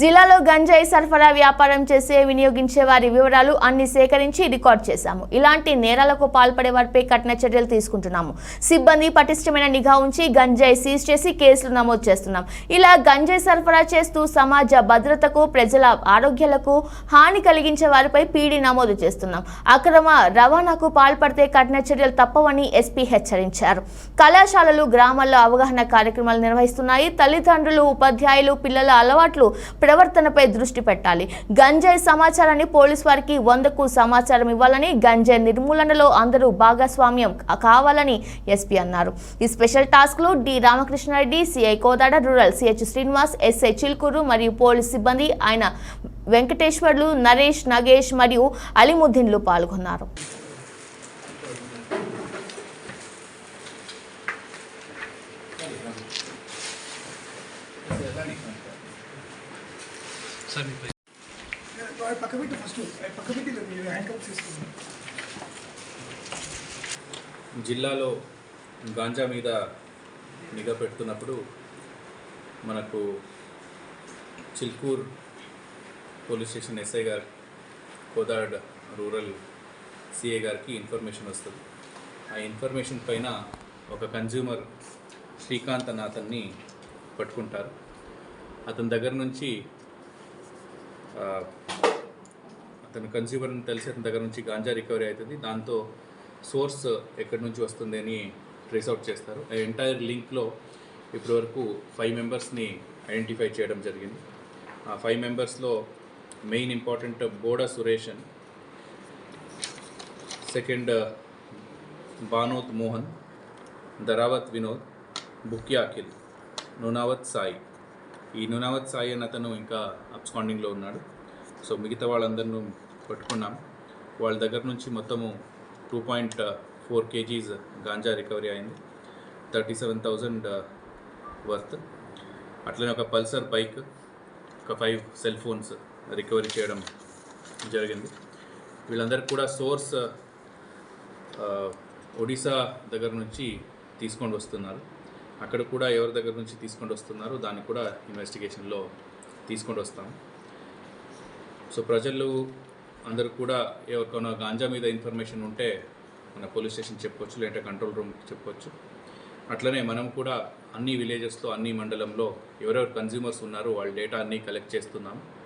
జిల్లాలో గంజాయి సరఫరా వ్యాపారం చేసే వినియోగించే వారి వివరాలు అన్ని సేకరించి రికార్డ్ చేశాము. ఇలాంటి నేరాలకు పాల్పడే వారిపై కఠిన చర్యలు తీసుకుంటున్నాము. సిబ్బంది పటిష్టమైన నిఘా ఉంచి గంజాయి సీజ్ చేసి కేసులు నమోదు చేస్తున్నాం. ఇలా గంజాయి సరఫరా చేస్తూ సమాజ భద్రతకు ప్రజల ఆరోగ్యాలకు హాని కలిగించే వారిపై పీడీ నమోదు చేస్తున్నాం. అక్రమ రవాణాకు పాల్పడితే కఠిన చర్యలు తప్పవని ఎస్పీ హెచ్చరించారు. కళాశాలలు గ్రామాల్లో అవగాహన కార్యక్రమాలు నిర్వహిస్తున్నాయి. తల్లిదండ్రులు ఉపాధ్యాయులు పిల్లల అలవాట్లు ప్రవర్తనపై దృష్టి పెట్టాలి. గంజాయి సమాచారాన్ని పోలీస్ వారికి వందకు సమాచారం ఇవ్వాలని గంజాయి నిర్మూలనలో అందరూ భాగస్వామ్యం కావాలని ఎస్పీ అన్నారు. ఈ స్పెషల్ టాస్క్లో D Ramakrishna Reddy CI Kodada rural CH Srinivas SI Chilkur మరియు పోలీస్ సిబ్బంది ఆయన వెంకటేశ్వర్లు నరేష్ నగేష్ మరియు అలీముద్దీన్లు పాల్గొన్నారు. సార్ మీ పక్క పెట్టి ఫస్ట్ పక్క పెట్టి హ్యాండ్ కప్ తీసుకున్నాను జిల్లాలో గాంజా మీద నిఘా పెడుతున్నప్పుడు మనకు చిల్కూర్ పోలీస్ స్టేషన్ ఎస్ఐ గారు కోదాడ్ రూరల్ సిఏ గారికి ఇన్ఫర్మేషన్ వస్తుంది. ఆ ఇన్ఫర్మేషన్ పైన ఒక కన్జ్యూమర్ శ్రీకాంత్ అన్న అతన్ని పట్టుకుంటారు. అతని దగ్గర నుంచి అతను కన్స్యూమర్ తెలిసి అతని దగ్గర నుంచి గాంజా రికవరీ అవుతుంది. దాంతో సోర్స్ ఎక్కడి నుంచి వస్తుంది అని ట్రేస్ అవుట్ చేస్తారు. ఆ ఎంటైర్ లింక్లో ఇప్పటివరకు ఫైవ్ మెంబర్స్ని ఐడెంటిఫై చేయడం జరిగింది. ఆ ఫైవ్ మెంబర్స్లో main important Boda Suresan second Banoth Mohan Daravath Vinod Bukya Akhil Nunavath Sai ఈ నునావత్ సాయి అని అతను ఇంకా అబ్స్కాండింగ్లో ఉన్నాడు. సో మిగతా వాళ్ళందరినూ పట్టుకున్నాం. వాళ్ళ దగ్గర నుంచి మొత్తము two point four KGs ganja recovery అయింది. Thirty seven thousand uh, worth. అట్లనే ఒక పల్సర్ బైక్ ఒక ఫైవ్ సెల్ ఫోన్స్ రికవరీ చేయడం జరిగింది. వీళ్ళందరికీ కూడా సోర్స్ uh, ఒడిశా దగ్గర నుంచి తీసుకొని వస్తున్నారు. అక్కడ కూడా ఎవరి దగ్గర నుంచి తీసుకొని వస్తున్నారో దాన్ని కూడా ఇన్వెస్టిగేషన్లో తీసుకొని వస్తాం. సో ప్రజలు అందరూ కూడా ఎవరికైనా గాంజా మీద ఇన్ఫర్మేషన్ ఉంటే మన పోలీస్ స్టేషన్ చెప్పొచ్చు లేదంటే కంట్రోల్ రూమ్ చెప్పొచ్చు. అట్లనే మనం కూడా అన్ని విలేజెస్లో అన్ని మండలంలో ఎవరెవరు కన్జ్యూమర్స్ ఉన్నారో వాళ్ళ డేటా అన్నీ కలెక్ట్ చేస్తున్నాం.